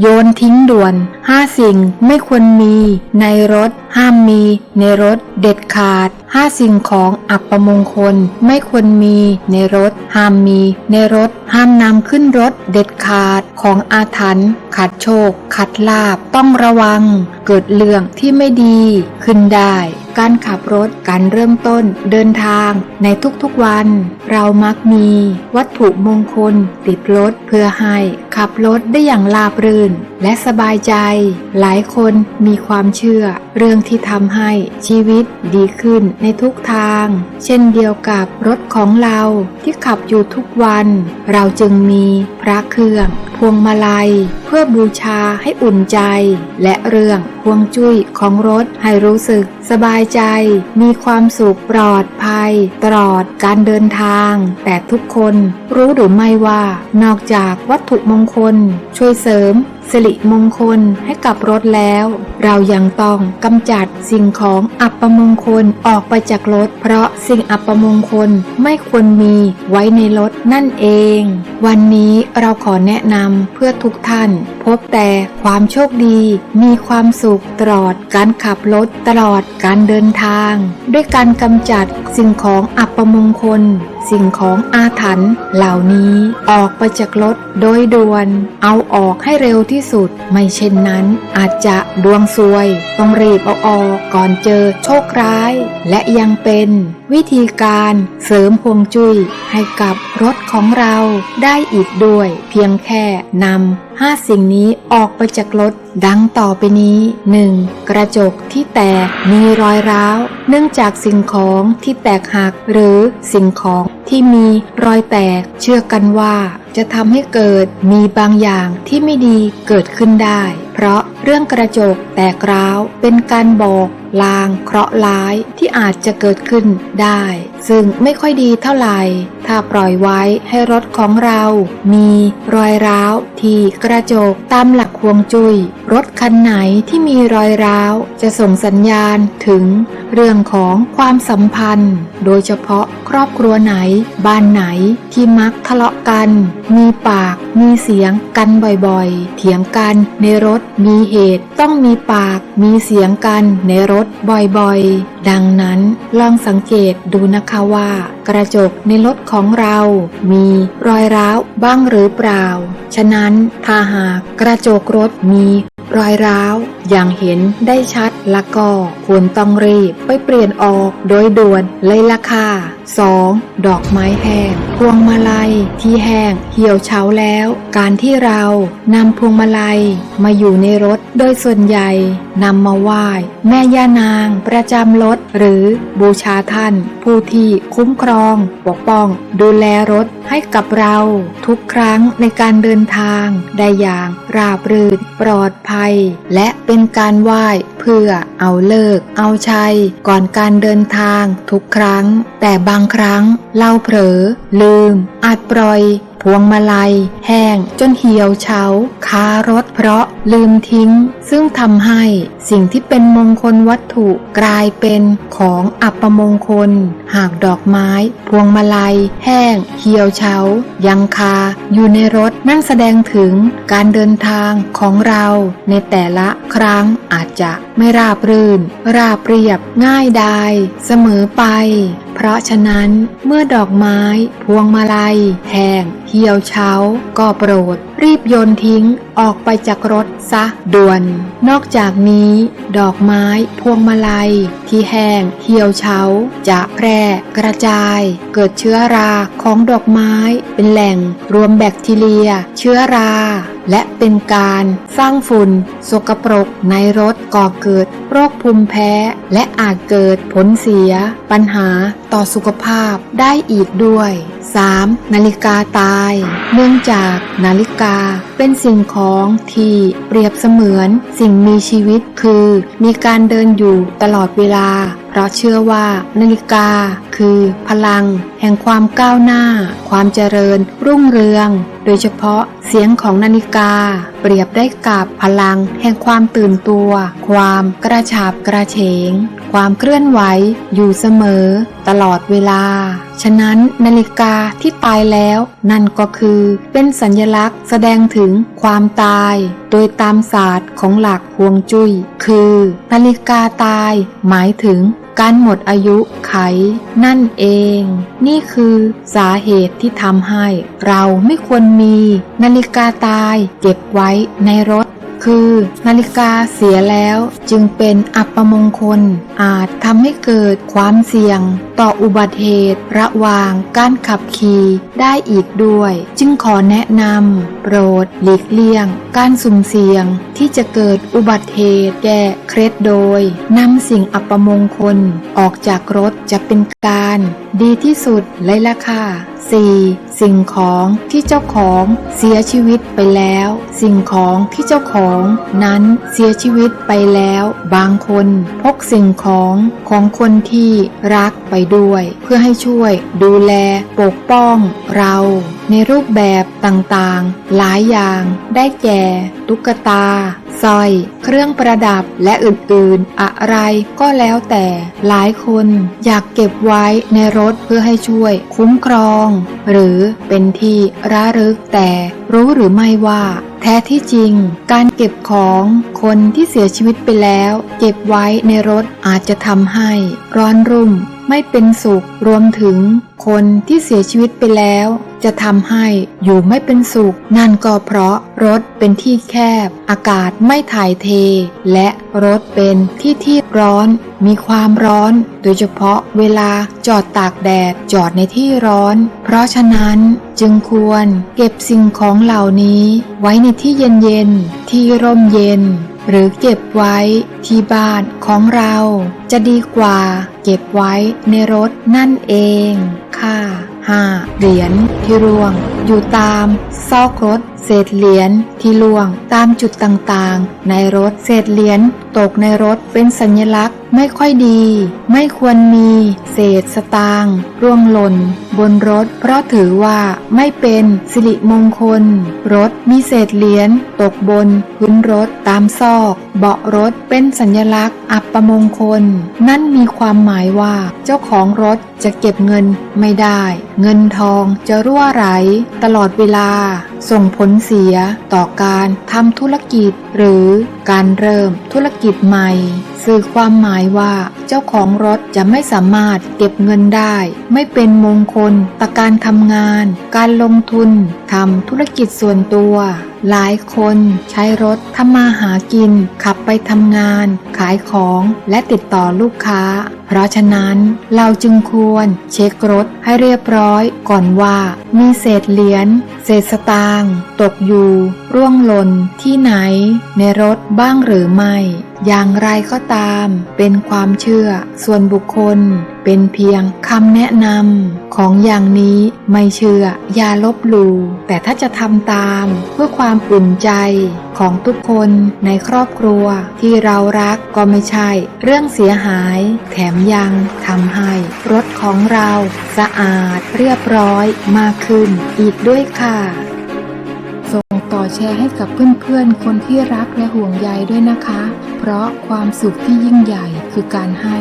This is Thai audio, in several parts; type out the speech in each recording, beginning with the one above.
โยนทิ้งด่วนห้าสิ่งไม่ควรมี ในรถ ห้ามมี ในรถ เด็ดขาดห้าสิ่งของอัปมงคล ไม่ควรมี ในรถ ห้ามมี ในรถ ห้ามนำขึ้นรถ เด็ดขาด ของอาถรรพ์ขัดโชค ขัดลาบ ต้องระวัง เกิดเรื่องที่ไม่ดีขึ้นได้ การขับรถ การเริ่มต้น เดินทาง ในทุกๆวัน เรามักมีวัตถุมงคล ติดรถเพื่อให้ ขับรถได้อย่างราบรื่น และสบายใจ หลายคนมีความเชื่อ เรื่องที่ทำให้ชีวิตดีขึ้นในทุกทาง เช่นเดียวกับรถของเราที่ขับอยู่ทุกวัน เราจึงมีพระเครื่อง พวงมาลัย เพื่อบูชาให้อุ่นใจ และเรื่องพวงจุ้ยของรถให้รู้สึก สบายใจ มีความสุขปลอดภัย ตลอดการเดินทาง แต่ทุกคนรู้หรือไม่ว่า นอกจากวัตถุมงคล ช่วยเสริม สิริมงคลให้กับรถแล้ว เรายังต้องกำจัดสิ่งของอัปมงคลออกไปจากรถ เพราะสิ่งอัปมงคลไม่ควรมีไว้ในรถนั่นเอง วันนี้เราขอแนะนำเพื่อทุกท่าน พบแต่ความโชคดี มีความสุขตลอดการขับรถตลอดการเดินทาง ด้วยการกำจัดสิ่งของอัปมงคลสิ่งของอาถรรพ์เหล่านี้ออกไปจากรถโดยด่วน เอาออกให้เร็วที่สุด ไม่เช่นนั้น อาจจะดวงซวย ต้องรีบเอาออกก่อนเจอโชคร้าย และยังเป็นวิธีการเสริมพวงจุ้ยให้กับรถของเราได้อีกด้วย เพียงแค่นำ ห้าสิ่งนี้ออกไปจากรถดังต่อไปนี้ 1. กระจกที่แตกมีรอยร้าว เนื่องจากสิ่งของที่แตกหักหรือสิ่งของที่มีรอยแตกเชื่อกันว่า จะทำให้เกิดมีบางอย่างที่ไม่ดีเกิดขึ้นได้ เพราะเรื่องกระจกแตกร้าวเป็นการบอกลางเคราะห์ร้ายที่อาจจะเกิดขึ้นได้ ซึ่งไม่ค่อยดีเท่าไหร่ ถ้าปล่อยไว้ให้รถของเรา มีรอยร้าวที่กระจกตามหลักควงจุย้ยรถคันไหนที่มีรอยร้าว จะส่งสัญญาณถึงเรื่องของความสัมพันธ์ โดยเฉพาะครอบครัวไหน บ้านไหนที่มักทะเลาะกัน มีปาก มีเสียงกันบ่อยๆ เถียงกันในรถมีเหตุ ต้องมีปาก มีเสียงกันในรถบ่อยๆ ดังนั้นลองสังเกตดูนะคะว่า กระจกในรถของเรามีรอยร้าวบ้างหรือเปล่า ฉะนั้นถ้าหากกระจกรถมี รอยร้าว อย่างเห็นได้ชัดและก็ควรต้องรีบไปเปลี่ยนออกโดยด่วนเลยล่ะค่ะ 2. ดอกไม้แห้ง พวงมาลัยที่แห้งเหี่ยวเฉาแล้ว การที่เรานำพวงมาลัยมาอยู่ในรถ โดยส่วนใหญ่นำมาไหว้ แม่ย่านางประจำรถ หรือบูชาท่าน ผู้ที่คุ้มครอง ปกป้อง ดูแลรถให้กับเรา ทุกครั้งในการเดินทางได้อย่างราบรื่นปลอดภัยและเป็นการไหว้เพื่อเอาเลิก เอาชัย ก่อนการเดินทางทุกครั้ง แต่บางครั้งเราเผลอลืม อาจปล่อย พวงมาลัย แห้งจนเหี่ยวเฉาคารถเพราะลืมทิ้ง ซึ่งทำให้สิ่งที่เป็นมงคลวัตถุกลายเป็นของอัปมงคล หากดอกไม้ พวงมาลัย แห้ง เหี่ยวเฉายังคา อยู่ในรถนั่นแสดงถึงการเดินทางของเราในแต่ละครั้งอาจจะไม่ราบรื่น ราบเรียบง่ายดายเสมอไป เพราะฉะนั้นเมื่อดอกไม้ พวงมาลัย แห้งเหี่ยวเฉาก็โปรด รีบโยนทิ้งออกไปจากรถซะด่วน นอกจากนี้ ดอกไม้พวงมาลัย ที่แห้งเหี่ยวเฉาจะแพร่กระจาย เกิดเชื้อราของดอกไม้เป็นแหล่งรวมแบคทีเรีย เชื้อรา และเป็นการสร้างฝุ่นสกปรกในรถก่อเกิดโรคภูมิแพ้ และอาจเกิดผลเสีย ปัญหาต่อสุขภาพได้อีกด้วย 3. นาฬิกาตาย เนื่องจากนาฬิกาเป็นสิ่งของที่เปรียบเสมือน สิ่งมีชีวิตคือ มีการเดินอยู่ตลอดเวลา เพราะเชื่อว่า นาฬิกาคือ พลัง แห่งความก้าวหน้า ความเจริญ รุ่งเรือง โดยเฉพาะเสียงของนาฬิกา เปรียบได้กับพลัง แห่งความตื่นตัว ความกระฉาบกระเฉง ความเคลื่อนไหวอยู่เสมอ ตลอดเวลา ฉะนั้นนาฬิกาที่ตายแล้ว นั่นก็คือเป็นสัญลักษณ์แสดงถึงความตาย โดยตามศาสตร์ของหลักฮวงจุ้ยคือ นาฬิกาตาย หมายถึงการหมดอายุไข นั่นเอง นี่คือสาเหตุที่ทำให้ เราไม่ควรมี นาฬิกาตายเก็บไว้ในรถ คือ นาฬิกาเสียแล้วจึงเป็นอัปมงคล อาจทำให้เกิดความเสี่ยง ต่ออุบัติเหตุ ระหว่างการขับขี่ได้อีกด้วย จึงขอแนะนำโปรดหลีกเลี่ยง การสุ่มเสี่ยงที่จะเกิดอุบัติเหตุแก่เคล็ดโดยนำสิ่งอัปมงคลออกจากรถจะเป็นการ ดีที่สุดเลยล่ะค่ะ 4. สิ่งของที่เจ้าของเสียชีวิตไปแล้ว สิ่งของที่เจ้าของนั้นเสียชีวิตไปแล้ว บางคนพกสิ่งของของคนที่รักไปด้วย เพื่อให้ช่วยดูแลปกป้องเรา ในรูปแบบต่างๆ หลายอย่างได้แก่ ตุ๊กตา สร้อย เครื่องประดับและอื่นๆ อะไรก็แล้วแต่หลายคนอยากเก็บไว้ในรถเพื่อให้ช่วยคุ้มครอง หรือเป็นที่ระลึกแต่รู้หรือไม่ว่าแท้ที่จริง การเก็บของคนที่เสียชีวิตไปแล้ว เก็บไว้ในรถอาจจะทำให้ร้อนรุ่ม ไม่เป็นสุข รวมถึงคนที่เสียชีวิตไปแล้ว จะทำให้อยู่ไม่เป็นสุข นั่นก็เพราะรถเป็นที่แคบ อากาศไม่ถ่ายเท และรถเป็นที่ที่ร้อน มีความร้อน โดยเฉพาะเวลาจอดตากแดดจอดในที่ร้อน เพราะฉะนั้นจึงควรเก็บสิ่งของเหล่านี้ ไว้ในที่เย็นๆที่ร่มเย็น หรือเก็บไว้ที่บ้านของเรา จะดีกว่าเก็บไว้ในรถนั่นเอง ค่ะ 5. เหรียญที่ร่วง อยู่ตามซอกรถเศษเหรียญที่ล่วงตามจุดต่างๆ ในรถเศษเหรียญตกในรถเป็นสัญลักษณ์ไม่ค่อยดี ไม่ควรมีเศษสตางค์ร่วงหล่น บนรถ เพราะถือว่าไม่เป็นสิริมงคล รถมีเศษเหรียญตกบน พื้นรถตามซอก เบาะรถเป็นสัญลักษณ์ อัปมงคล นั่นมีความหมายว่า เจ้าของรถจะเก็บเงินไม่ได้ เงินทองจะรั่วไหล ตลอดเวลา ส่งผลเสียต่อการทำธุรกิจ หรือการเริ่มธุรกิจใหม่ สื่อความหมายว่าเจ้าของรถจะไม่สามารถเก็บเงินได้ ไม่เป็นมงคลต่อการทำงาน การลงทุนทำธุรกิจส่วนตัว หลายคนใช้รถทำมาหากิน ขับไปทำงาน ขายของและติดต่อลูกค้า เพราะฉะนั้นเราจึงควรเช็ครถให้เรียบร้อยก่อนว่ามีเศษเหรียญเศษสตางค์ตกอยู่ ร่วงหล่นที่ไหน ในรถบ้างหรือไม่ อย่างไรก็ตาม เป็นความเชื่อส่วนบุคคล เป็นเพียงคำแนะนำของอย่างนี้ไม่เชื่ออย่าลบหลู่แต่ถ้าจะทำตามเพื่อความอุ่นใจของทุกคนในครอบครัวที่เรารักก็ไม่ใช่ เรื่องเสียหายแถมยังทำให้รถของเราสะอาดเรียบร้อยมากขึ้นอีกด้วยค่ะ ส่งต่อแชร์ให้กับเพื่อนๆ คนที่รักและห่วงใยด้วยนะคะ เพราะความสุขที่ยิ่งใหญ่คือการให้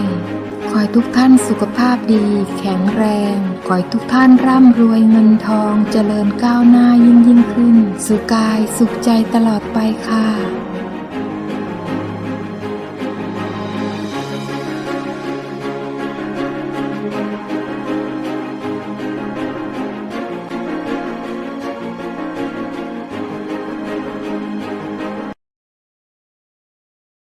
ขอให้ทุกท่านสุขภาพดี แข็งแรง ขอให้ทุกท่านร่ำรวยเงินทอง เจริญก้าวหน้ายิ่งยิ่งขึ้น สุขกายสุขใจตลอดไปค่ะ